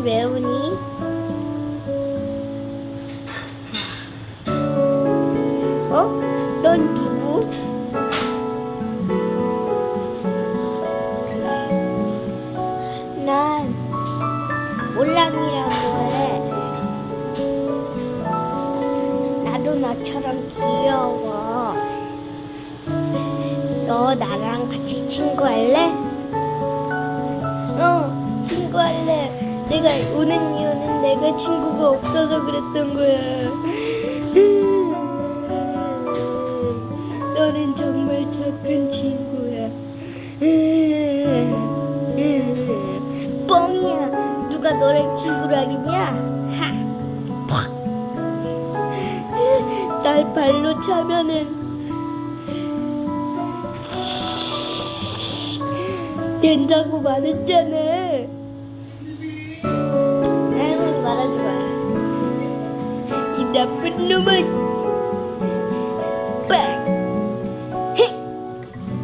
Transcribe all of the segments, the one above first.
넌왜 우니? 어? 넌 누구? 난 올랑이라 나도 너처럼 귀여워. 너 나랑 같이 친구할래? 어, 친구할래. 내가 우는 이유는 내가 친구가 없어서 그랬던 거야. 너는 정말 착한 친구야. 뻥이야. 누가 너랑 친구를 하겠냐? 하. 날 발로 차면은 된다고 말했잖아. 할머니 말하지 마. 이 나쁜 놈은 빵. 헤.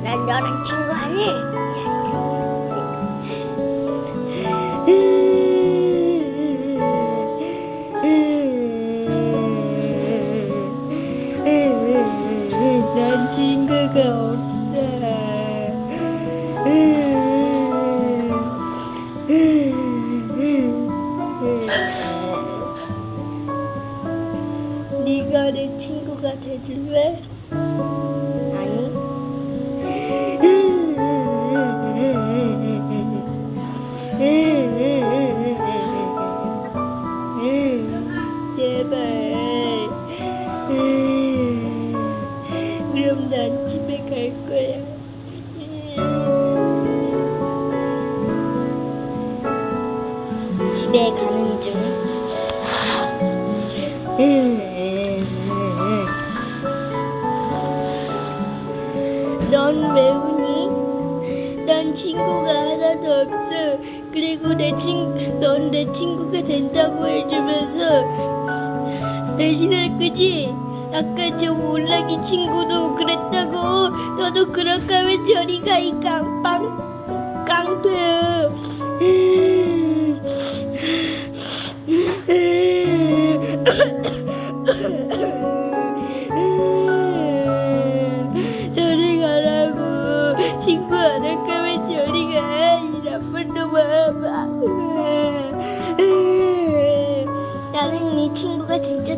난 너랑 친구하니? 친구가 없어. 네가 내 친구가 돼줄래? 집에 가는 중. 넌 왜 우니? 난 친구가 하나도 없어. 그리고 내 친, 넌 내 친구가 된다고 해주면서 배신할 거지? 아까 저 올라기 친구도 그랬다고. 너도 그럴 거면 저리 가, 이 깡빵, 깡패.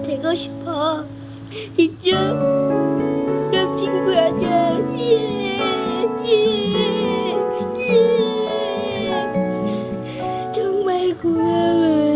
되고 싶어 진짜? 그럼 친구 하자 예, 예, 예. 정말 고마워